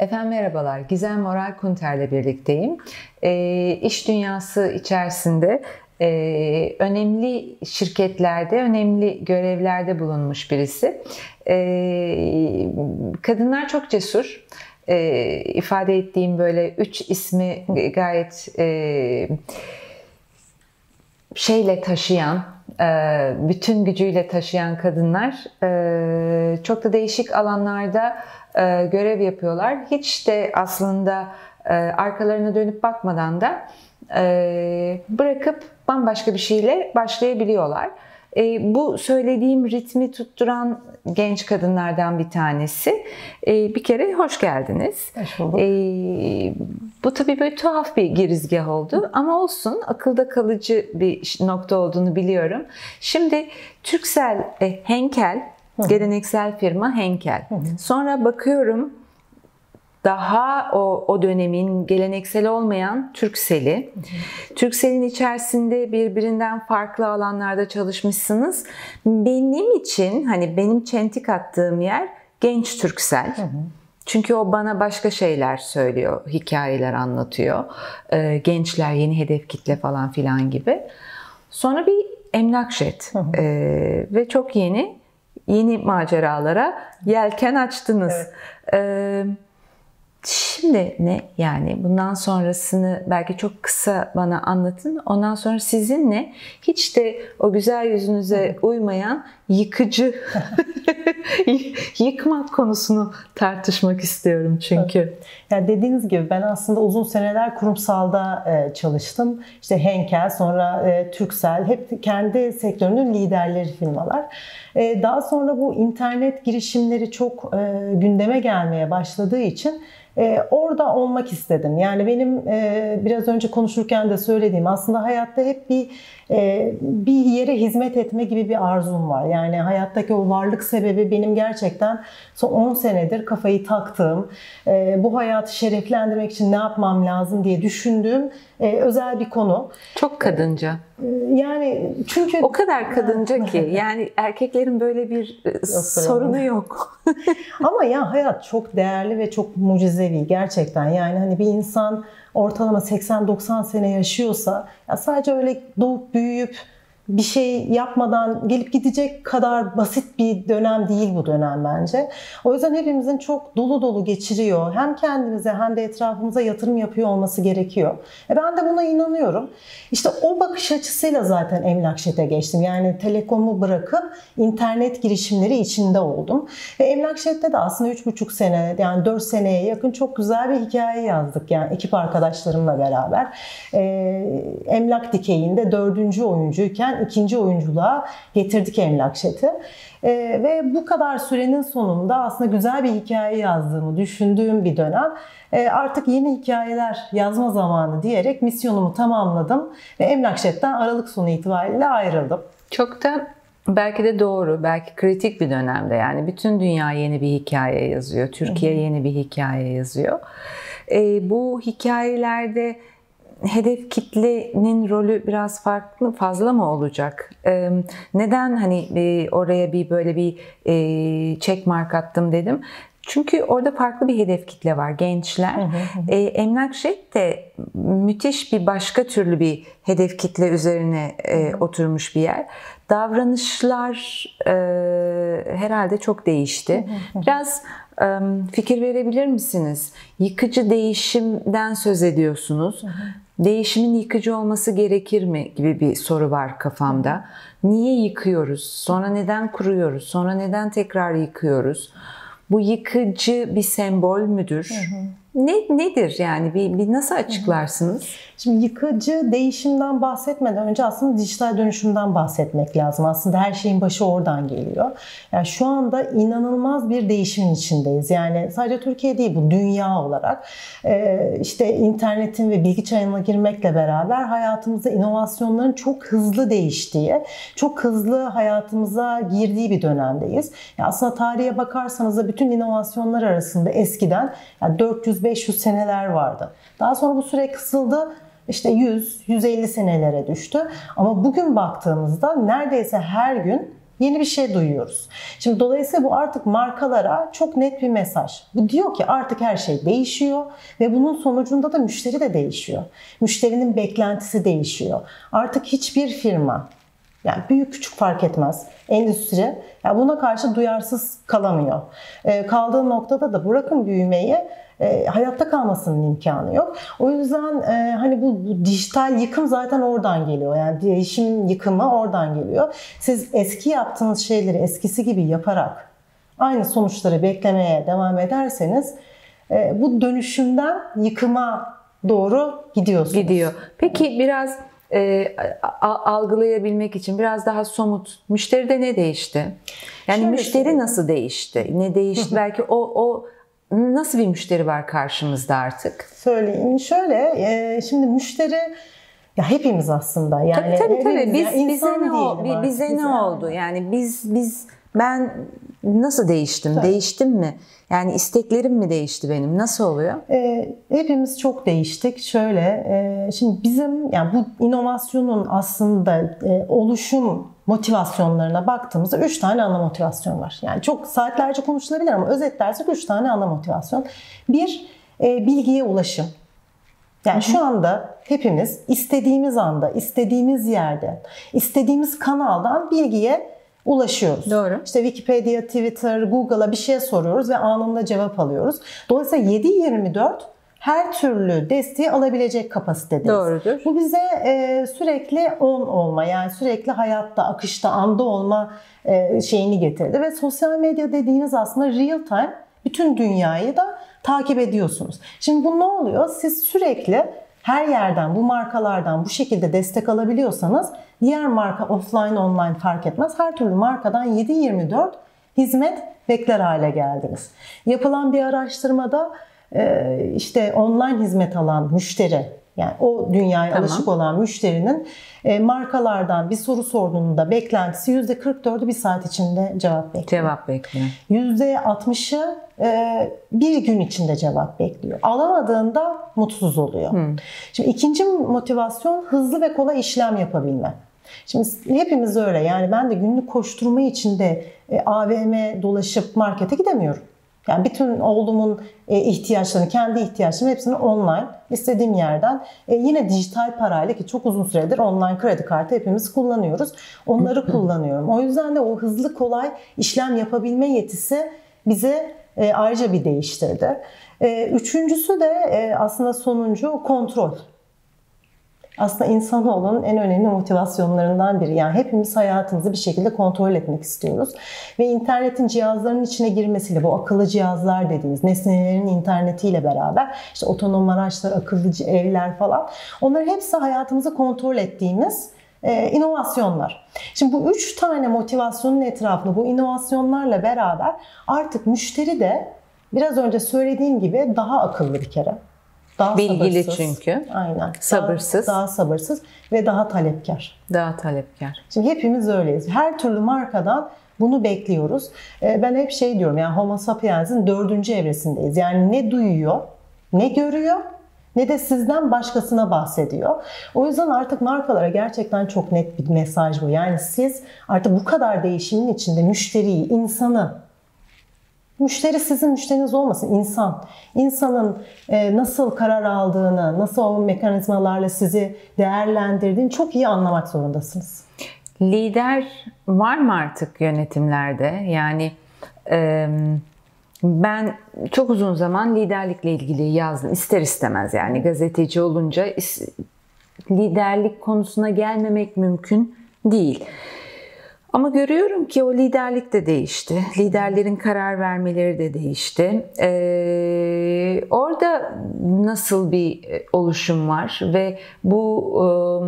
Efendim merhabalar, Gizem Moral Kunter'le birlikteyim. E, iş dünyası içerisinde e, önemli şirketlerde, önemli görevlerde bulunmuş birisi. E, kadınlar çok cesur. E, ifade ettiğim böyle üç ismi gayet e, şeyle taşıyan, e, bütün gücüyle taşıyan kadınlar e, çok da değişik alanlarda e, görev yapıyorlar. Hiç de aslında arkalarına dönüp bakmadan da bırakıp bambaşka bir şeyle başlayabiliyorlar. E, bu söylediğim ritmi tutturan genç kadınlardan bir tanesi. E, bir kere hoş geldiniz. Hoş bulduk. E, bu tabii böyle tuhaf bir girizgah oldu ama olsun akılda kalıcı bir nokta olduğunu biliyorum. Şimdi Türksel e, Henkel, geleneksel firma Henkel. Sonra bakıyorum daha o, o dönemin geleneksel olmayan Türksel'i. Türksel'in içerisinde birbirinden farklı alanlarda çalışmışsınız. Benim için hani benim çentik attığım yer genç Türksel. Hı hı. Çünkü o bana başka şeyler söylüyor, hikayeler anlatıyor. Ee, gençler, yeni hedef kitle falan filan gibi. Sonra bir emlakşet ee, ve çok yeni yeni maceralara yelken açtınız. Evet. Ee, Şimdi ne yani bundan sonrasını belki çok kısa bana anlatın. Ondan sonra sizinle hiç de o güzel yüzünüze uymayan yıkıcı yıkmak konusunu tartışmak istiyorum çünkü. Evet. Yani dediğiniz gibi ben aslında uzun seneler kurumsalda e, çalıştım. İşte Henkel, sonra e, Turkcell hep kendi sektörünün liderleri firmalar. E, daha sonra bu internet girişimleri çok gündeme gelmeye başladığı için e, orada olmak istedim. Yani benim e, biraz önce konuşurken de söylediğim aslında hayatta hep bir bir yere hizmet etme gibi bir arzum var. Yani hayattaki o varlık sebebi benim gerçekten son 10 senedir kafayı taktığım, e, bu hayatı şereflendirmek için ne yapmam lazım diye düşündüğüm e, özel bir konu. Çok kadınca. E, yani çünkü o kadar kadınca ki yani erkeklerin böyle bir e, yok, sorunu yok. Ama ya hayat çok değerli ve çok mucizevi gerçekten. Yani hani bir insan ortalama 80-90 sene yaşıyorsa ya sadece öyle doğup büyüyüp bir şey yapmadan gelip gidecek kadar basit bir dönem değil bu dönem bence. O yüzden hepimizin çok dolu dolu geçiriyor. Hem kendimize hem de etrafımıza yatırım yapıyor olması gerekiyor. E ben de buna inanıyorum. İşte o bakış açısıyla zaten Emlakşet'e geçtim. Yani telekomu bırakıp internet girişimleri içinde oldum. Ve Emlakşet'te de aslında 3,5 sene yani 4 seneye yakın çok güzel bir hikaye yazdık. Yani ekip arkadaşlarımla beraber. E, emlak dikeyinde dördüncü oyuncuyken yüzden ikinci oyunculuğa getirdik Emlakşet'i. E, ve bu kadar sürenin sonunda aslında güzel bir hikaye yazdığımı düşündüğüm bir dönem. E, artık yeni hikayeler yazma zamanı diyerek misyonumu tamamladım ve Emlakşet'ten Aralık sonu itibariyle ayrıldım. Çok da Belki de doğru, belki kritik bir dönemde yani bütün dünya yeni bir hikaye yazıyor, Türkiye yeni bir hikaye yazıyor. E, bu hikayelerde hedef kitlenin rolü biraz farklı, fazla mı olacak? neden hani oraya bir böyle bir check mark attım dedim? Çünkü orada farklı bir hedef kitle var, gençler. Hı hı hı. E, Emlakşet de müthiş bir başka türlü bir hedef kitle üzerine e, oturmuş bir yer. Davranışlar e, herhalde çok değişti. Biraz e, fikir verebilir misiniz? Yıkıcı değişimden söz ediyorsunuz. Değişimin yıkıcı olması gerekir mi gibi bir soru var kafamda. Niye yıkıyoruz? Sonra neden kuruyoruz? Sonra neden tekrar yıkıyoruz? Bu yıkıcı bir sembol müdür? Hı hı. Ne nedir yani bir, bir nasıl açıklarsınız? Şimdi yıkıcı değişimden bahsetmeden önce aslında dijital dönüşümden bahsetmek lazım. Aslında her şeyin başı oradan geliyor. Yani şu anda inanılmaz bir değişimin içindeyiz. Yani sadece Türkiye değil bu dünya olarak. Ee, işte internetin ve bilgi çağına girmekle beraber hayatımızda inovasyonların çok hızlı değiştiği, çok hızlı hayatımıza girdiği bir dönemdeyiz. Yani aslında tarihe bakarsanız da bütün inovasyonlar arasında eskiden yani 400 500 seneler vardı. Daha sonra bu süre kısıldı işte 100, 150 senelere düştü. Ama bugün baktığımızda neredeyse her gün Yeni bir şey duyuyoruz. Şimdi dolayısıyla bu artık markalara çok net bir mesaj. Bu diyor ki artık her şey değişiyor ve bunun sonucunda da müşteri de değişiyor. Müşterinin beklentisi değişiyor. Artık hiçbir firma yani büyük küçük fark etmez. Endüstri yani buna karşı duyarsız kalamıyor. E, kaldığı noktada da bırakın büyümeyi e, hayatta kalmasının imkanı yok. O yüzden e, hani bu, bu dijital yıkım zaten oradan geliyor. Yani değişim yıkımı oradan geliyor. Siz eski yaptığınız şeyleri eskisi gibi yaparak aynı sonuçları beklemeye devam ederseniz e, bu dönüşümden yıkıma doğru gidiyorsunuz. Gidiyor. Peki biraz e, algılayabilmek için biraz daha somut. Müşteride ne değişti? Yani Şöyle müşteri söyleyeyim. nasıl değişti? Ne değişti? Belki o o nasıl bir müşteri var karşımızda artık? Söyleyeyim. Şöyle, e, şimdi müşteri ya hepimiz aslında yani. Tabii tabii tabii. Biz yani bize ne? Bize, bize ne oldu? Yani biz biz ben nasıl değiştim? Tabii. Değiştim mi? Yani isteklerim mi değişti benim? Nasıl oluyor? E, hepimiz çok değiştik. Şöyle, e, şimdi bizim yani bu inovasyonun aslında e, oluşum motivasyonlarına baktığımızda 3 tane ana motivasyon var. Yani çok saatlerce konuşulabilir ama özetlersek 3 tane ana motivasyon. Bir, e, bilgiye ulaşım. Yani şu anda hepimiz istediğimiz anda, istediğimiz yerde, istediğimiz kanaldan bilgiye ulaşıyoruz. Doğru. İşte Wikipedia, Twitter, Google'a bir şey soruyoruz ve anında cevap alıyoruz. Dolayısıyla 7-24 her türlü desteği alabilecek kapasitedeyiz. Doğrudur. Bu bize e, sürekli on olma yani sürekli hayatta, akışta, anda olma e, şeyini getirdi. Ve sosyal medya dediğiniz aslında real time bütün dünyayı da takip ediyorsunuz. Şimdi bu ne oluyor? Siz sürekli her yerden bu markalardan bu şekilde destek alabiliyorsanız diğer marka offline online fark etmez. Her türlü markadan 7-24 hizmet bekler hale geldiniz. Yapılan bir araştırmada işte online hizmet alan müşteri yani o dünyaya tamam. alışık olan müşterinin e, markalardan bir soru sorduğunda beklentisi %44'ü bir saat içinde cevap bekliyor. Cevap bekliyor. %60'ı e, bir gün içinde cevap bekliyor. Alamadığında mutsuz oluyor. Hmm. Şimdi ikinci motivasyon hızlı ve kolay işlem yapabilme. Şimdi hepimiz öyle yani ben de günlük koşturma içinde e, AVM dolaşıp markete gidemiyorum. Yani bütün oğlumun e, ihtiyaçlarını, kendi ihtiyaçlarını hepsini online istediğim yerden e, yine dijital parayla ki çok uzun süredir online kredi kartı hepimiz kullanıyoruz. Onları kullanıyorum. O yüzden de o hızlı kolay işlem yapabilme yetisi bize e, ayrıca bir değiştirdi. Üçüncüsü de aslında sonuncu kontrol aslında insanoğlunun en önemli motivasyonlarından biri. Yani hepimiz hayatımızı bir şekilde kontrol etmek istiyoruz. Ve internetin cihazların içine girmesiyle bu akıllı cihazlar dediğimiz nesnelerin internetiyle beraber işte otonom araçlar, akıllı evler falan onların hepsi hayatımızı kontrol ettiğimiz e, inovasyonlar. Şimdi bu üç tane motivasyonun etrafında bu inovasyonlarla beraber artık müşteri de biraz önce söylediğim gibi daha akıllı bir kere. Daha Bilgili sabırsız. çünkü. Aynen. Sabırsız. Daha, daha sabırsız ve daha talepkar. Daha talepkar. Şimdi hepimiz öyleyiz. Her türlü markadan bunu bekliyoruz. Ee, ben hep şey diyorum yani Homo sapiens'in dördüncü evresindeyiz. Yani ne duyuyor, ne görüyor, ne de sizden başkasına bahsediyor. O yüzden artık markalara gerçekten çok net bir mesaj bu. Yani siz artık bu kadar değişimin içinde müşteriyi, insanı Müşteri sizin müşteriniz olmasın, insan. İnsanın e, nasıl karar aldığını, nasıl o mekanizmalarla sizi değerlendirdiğini çok iyi anlamak zorundasınız. Lider var mı artık yönetimlerde? Yani e, ben çok uzun zaman liderlikle ilgili yazdım. ister istemez yani gazeteci olunca liderlik konusuna gelmemek mümkün değil. Ama görüyorum ki o liderlik de değişti. Liderlerin karar vermeleri de değişti. Ee, orada nasıl bir e, oluşum var ve bu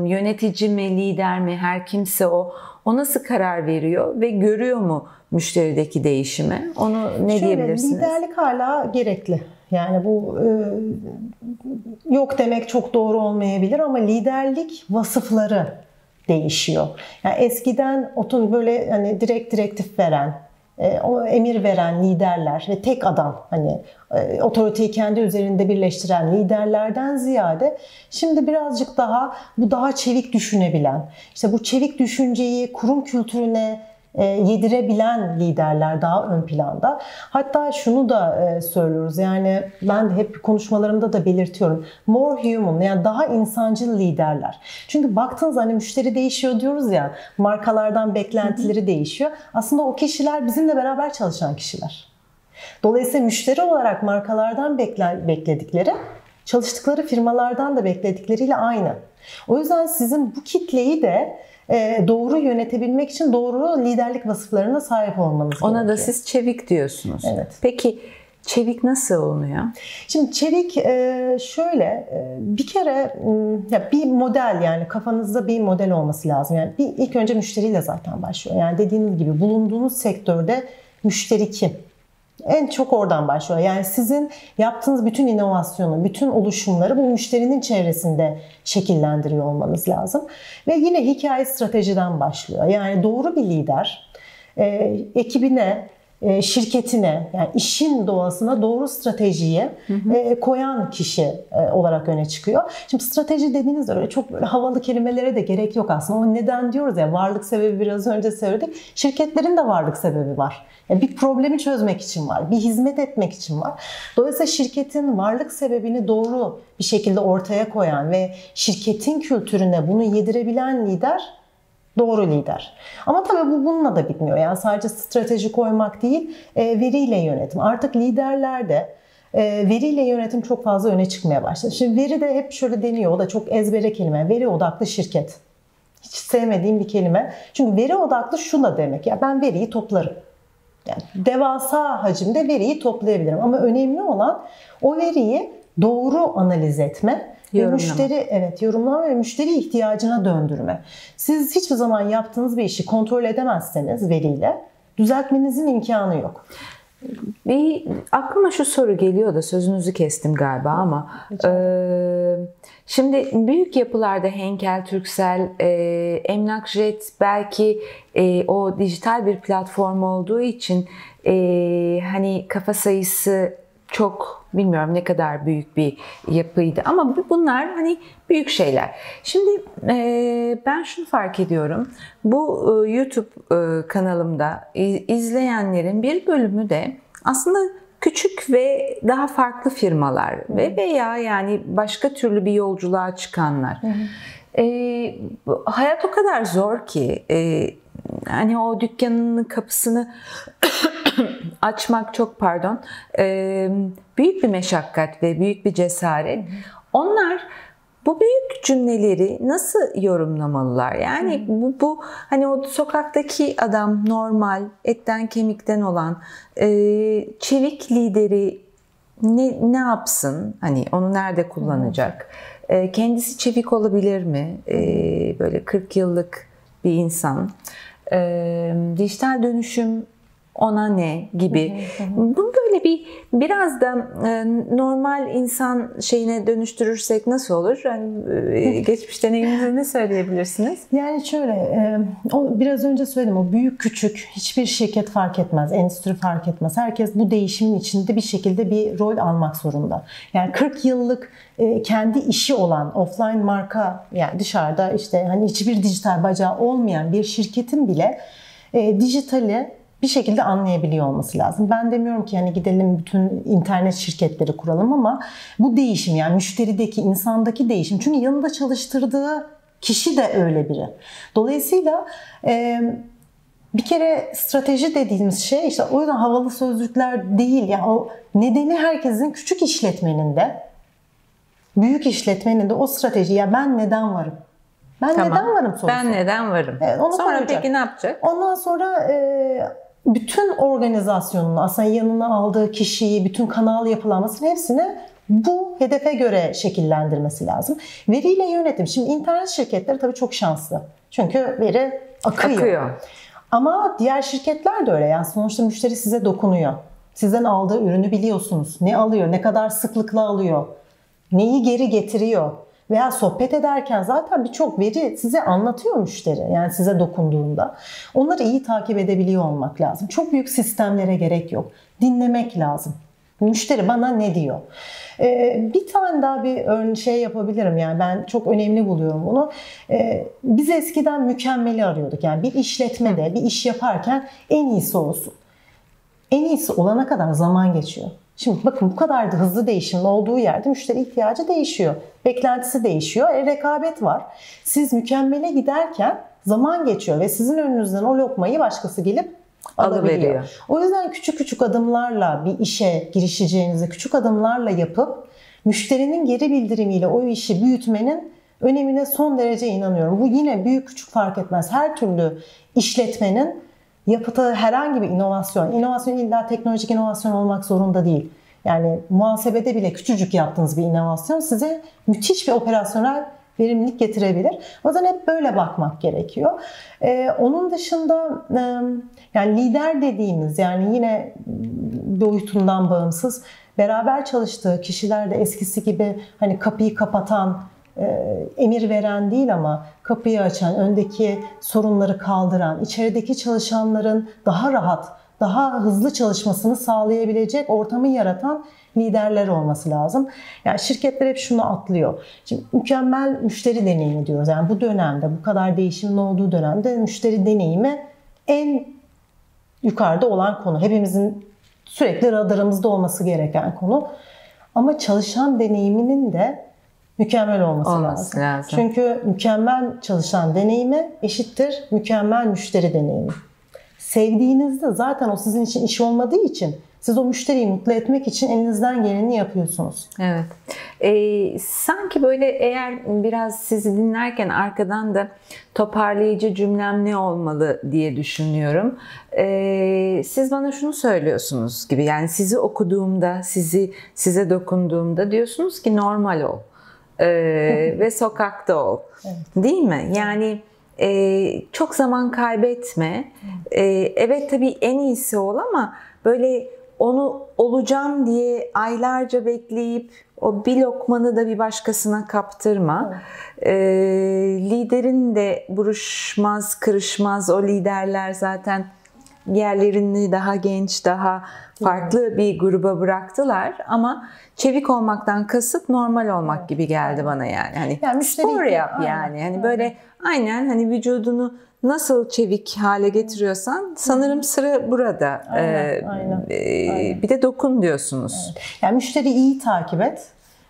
e, yönetici mi, lider mi, her kimse o, o nasıl karar veriyor ve görüyor mu müşterideki değişimi? Onu ne Şöyle, diyebilirsiniz? Liderlik hala gerekli. Yani bu e, yok demek çok doğru olmayabilir ama liderlik vasıfları değişiyor. Yani eskiden otun böyle hani direkt direktif veren, e, o emir veren liderler ve tek adam hani e, otoriteyi kendi üzerinde birleştiren liderlerden ziyade şimdi birazcık daha bu daha çevik düşünebilen, işte bu çevik düşünceyi kurum kültürüne yedirebilen liderler daha ön planda. Hatta şunu da e, söylüyoruz yani ben hep konuşmalarımda da belirtiyorum. More human yani daha insancıl liderler. Çünkü baktığınız hani müşteri değişiyor diyoruz ya markalardan beklentileri değişiyor. Aslında o kişiler bizimle beraber çalışan kişiler. Dolayısıyla müşteri olarak markalardan bekledikleri çalıştıkları firmalardan da bekledikleriyle aynı. O yüzden sizin bu kitleyi de e, doğru yönetebilmek için doğru liderlik vasıflarına sahip olmanız Ona gerekiyor. da siz çevik diyorsunuz. Evet. Peki çevik nasıl olunuyor? Şimdi çevik e, şöyle bir kere bir model yani kafanızda bir model olması lazım. Yani bir ilk önce müşteriyle zaten başlıyor. Yani dediğiniz gibi bulunduğunuz sektörde müşteri kim? En çok oradan başlıyor. Yani sizin yaptığınız bütün inovasyonu, bütün oluşumları bu müşterinin çevresinde şekillendiriyor olmanız lazım. Ve yine hikaye stratejiden başlıyor. Yani doğru bir lider e, ekibine, şirketine yani işin doğasına doğru stratejiyi hı hı. E, koyan kişi e, olarak öne çıkıyor. Şimdi strateji dediğinizde öyle çok böyle havalı kelimelere de gerek yok aslında. O neden diyoruz ya varlık sebebi biraz önce söyledik. Şirketlerin de varlık sebebi var. Yani bir problemi çözmek için var, bir hizmet etmek için var. Dolayısıyla şirketin varlık sebebini doğru bir şekilde ortaya koyan ve şirketin kültürüne bunu yedirebilen lider doğru lider. Ama tabii bu bununla da bitmiyor. Yani sadece strateji koymak değil, e, veriyle yönetim. Artık liderlerde e, veriyle yönetim çok fazla öne çıkmaya başladı. Şimdi veri de hep şöyle deniyor. O da çok ezbere kelime. Veri odaklı şirket. Hiç sevmediğim bir kelime. Çünkü veri odaklı şu da demek. Ya ben veriyi toplarım. Yani devasa hacimde veriyi toplayabilirim. Ama önemli olan o veriyi doğru analiz etme Yorumlama. Ve müşteri evet yorumlama ve müşteri ihtiyacına döndürme. Siz hiçbir zaman yaptığınız bir işi kontrol edemezseniz veriyle düzeltmenizin imkanı yok. Bir aklıma şu soru geliyor da sözünüzü kestim galiba ama e, şimdi büyük yapılarda Henkel, Türksel, e, Emlak Jet belki e, o dijital bir platform olduğu için e, hani kafa sayısı çok bilmiyorum ne kadar büyük bir yapıydı ama bunlar hani büyük şeyler. Şimdi e, ben şunu fark ediyorum. Bu e, YouTube e, kanalımda izleyenlerin bir bölümü de aslında küçük ve daha farklı firmalar ve veya yani başka türlü bir yolculuğa çıkanlar. Hı hı. E, hayat o kadar zor ki e, hani o dükkanın kapısını açmak çok pardon e, büyük bir meşakkat ve büyük bir cesaret. Onlar bu büyük cümleleri nasıl yorumlamalılar? Yani bu, bu hani o sokaktaki adam normal, etten kemikten olan e, çevik lideri ne, ne yapsın? Hani onu nerede kullanacak? E, kendisi çevik olabilir mi? E, böyle 40 yıllık bir insan. Dijital dönüşüm ona ne gibi. Bu böyle bir biraz da e, normal insan şeyine dönüştürürsek nasıl olur? Yani e, geçmiş deneyiminizi ne söyleyebilirsiniz? Yani şöyle, e, o biraz önce söyledim o büyük küçük hiçbir şirket fark etmez, endüstri fark etmez. Herkes bu değişimin içinde bir şekilde bir rol almak zorunda. Yani 40 yıllık kendi işi olan offline marka yani dışarıda işte hani hiçbir dijital bacağı olmayan bir şirketin bile dijitali bir şekilde anlayabiliyor olması lazım. Ben demiyorum ki hani gidelim bütün internet şirketleri kuralım ama bu değişim yani müşterideki, insandaki değişim. Çünkü yanında çalıştırdığı kişi de öyle biri. Dolayısıyla e, bir kere strateji dediğimiz şey işte o yüzden havalı sözcükler değil. Yani o nedeni herkesin küçük işletmenin de büyük işletmenin de o strateji ya ben neden varım? Ben tamam. neden varım sorusu. Ben neden varım? Evet, onu sonra soracak. peki ne yapacak? Ondan sonra e, bütün organizasyonunu aslında yanına aldığı kişiyi, bütün kanal yapılanmasını hepsini bu hedefe göre şekillendirmesi lazım. Veriyle yönetim. Şimdi internet şirketleri tabii çok şanslı. Çünkü veri akıyor. akıyor. Ama diğer şirketler de öyle. Yani sonuçta müşteri size dokunuyor. Sizden aldığı ürünü biliyorsunuz. Ne alıyor, ne kadar sıklıkla alıyor, neyi geri getiriyor veya sohbet ederken zaten birçok veri size anlatıyor müşteri. Yani size dokunduğunda. Onları iyi takip edebiliyor olmak lazım. Çok büyük sistemlere gerek yok. Dinlemek lazım. Müşteri bana ne diyor? Ee, bir tane daha bir şey yapabilirim yani ben çok önemli buluyorum bunu. Ee, biz eskiden mükemmeli arıyorduk yani bir işletmede bir iş yaparken en iyisi olsun. En iyisi olana kadar zaman geçiyor. Şimdi bakın bu kadar da hızlı değişimin olduğu yerde müşteri ihtiyacı değişiyor. Beklentisi değişiyor. E, rekabet var. Siz mükemmele giderken zaman geçiyor ve sizin önünüzden o lokmayı başkası gelip alabiliyor. O yüzden küçük küçük adımlarla bir işe girişeceğinizi küçük adımlarla yapıp müşterinin geri bildirimiyle o işi büyütmenin önemine son derece inanıyorum. Bu yine büyük küçük fark etmez. Her türlü işletmenin yapıda herhangi bir inovasyon, inovasyon illa teknolojik inovasyon olmak zorunda değil. Yani muhasebede bile küçücük yaptığınız bir inovasyon size müthiş bir operasyonel verimlilik getirebilir. O yüzden hep böyle bakmak gerekiyor. Ee, onun dışında e, yani lider dediğimiz yani yine boyutundan bağımsız beraber çalıştığı kişiler de eskisi gibi hani kapıyı kapatan emir veren değil ama kapıyı açan, öndeki sorunları kaldıran, içerideki çalışanların daha rahat, daha hızlı çalışmasını sağlayabilecek ortamı yaratan liderler olması lazım. Yani şirketler hep şunu atlıyor. Şimdi mükemmel müşteri deneyimi diyoruz. Yani bu dönemde, bu kadar değişimin olduğu dönemde müşteri deneyimi en yukarıda olan konu. Hepimizin sürekli radarımızda olması gereken konu. Ama çalışan deneyiminin de mükemmel olması, olması lazım. lazım. Çünkü mükemmel çalışan deneyimi eşittir mükemmel müşteri deneyimi. Sevdiğinizde zaten o sizin için iş olmadığı için siz o müşteriyi mutlu etmek için elinizden geleni yapıyorsunuz. Evet. Ee, sanki böyle eğer biraz sizi dinlerken arkadan da toparlayıcı cümlem ne olmalı diye düşünüyorum. Ee, siz bana şunu söylüyorsunuz gibi yani sizi okuduğumda, sizi size dokunduğumda diyorsunuz ki normal ol ee, ve sokakta ol. Evet. Değil mi? Yani e, çok zaman kaybetme. Ee, evet tabii en iyisi ol ama böyle onu olacağım diye aylarca bekleyip o bir lokmanı da bir başkasına kaptırma. Evet. E, liderin de buruşmaz, kırışmaz o liderler zaten yerlerini daha genç, daha farklı bir gruba bıraktılar ama çevik olmaktan kasıt normal olmak gibi geldi bana yani. Hani yani spor yap yani. Hani böyle aynen hani vücudunu nasıl çevik hale getiriyorsan sanırım sıra burada. Aynen, ee, aynen, e, aynen. Bir de dokun diyorsunuz. Evet. Yani müşteri iyi takip et.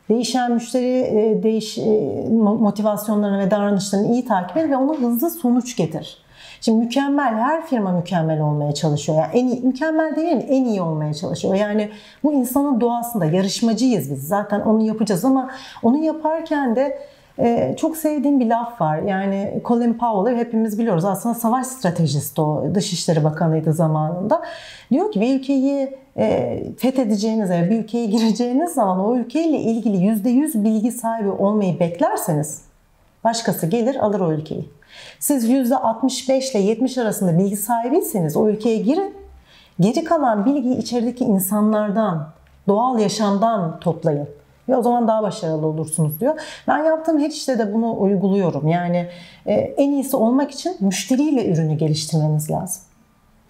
Değişen müşteri e, değiş e, motivasyonlarını ve davranışlarını iyi takip et ve ona hızlı sonuç getir. Şimdi mükemmel, her firma mükemmel olmaya çalışıyor. Yani en iyi, mükemmel değil? En iyi olmaya çalışıyor. Yani bu insanın doğasında yarışmacıyız biz. Zaten onu yapacağız ama onu yaparken de ee, çok sevdiğim bir laf var. Yani Colin Powell'ı hepimiz biliyoruz. Aslında savaş stratejisti o. Dışişleri Bakanıydı zamanında. Diyor ki bir ülkeyi e, fethedeceğiniz, yani bir ülkeye gireceğiniz zaman o ülkeyle ilgili %100 bilgi sahibi olmayı beklerseniz başkası gelir alır o ülkeyi. Siz %65 ile 70 arasında bilgi sahibiyseniz o ülkeye girin. Geri kalan bilgiyi içerideki insanlardan, doğal yaşamdan toplayın ve o zaman daha başarılı olursunuz diyor. Ben yaptığım her işte de bunu uyguluyorum. Yani e, en iyisi olmak için müşteriyle ürünü geliştirmeniz lazım.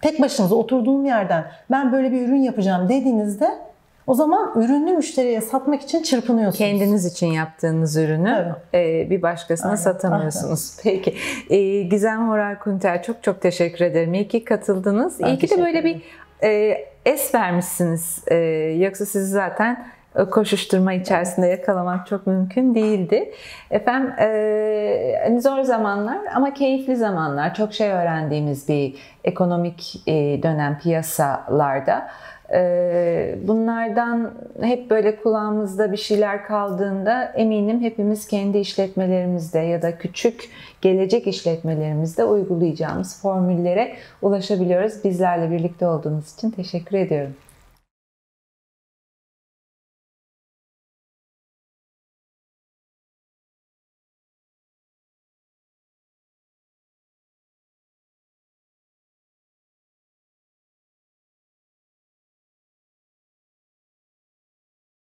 Tek başınıza oturduğum yerden ben böyle bir ürün yapacağım dediğinizde o zaman ürünü müşteriye satmak için çırpınıyorsunuz. Kendiniz için yaptığınız ürünü evet. bir başkasına Aynen. satamıyorsunuz. Aynen. Peki. E, Gizem Moral Kunter çok çok teşekkür ederim. İyi ki katıldınız. Ben İyi ki de böyle bir e, es vermişsiniz. E, yoksa sizi zaten koşuşturma içerisinde yakalamak çok mümkün değildi. Efendim e, hani zor zamanlar ama keyifli zamanlar. Çok şey öğrendiğimiz bir ekonomik e, dönem piyasalarda. E, bunlardan hep böyle kulağımızda bir şeyler kaldığında eminim hepimiz kendi işletmelerimizde ya da küçük gelecek işletmelerimizde uygulayacağımız formüllere ulaşabiliyoruz. Bizlerle birlikte olduğunuz için teşekkür ediyorum.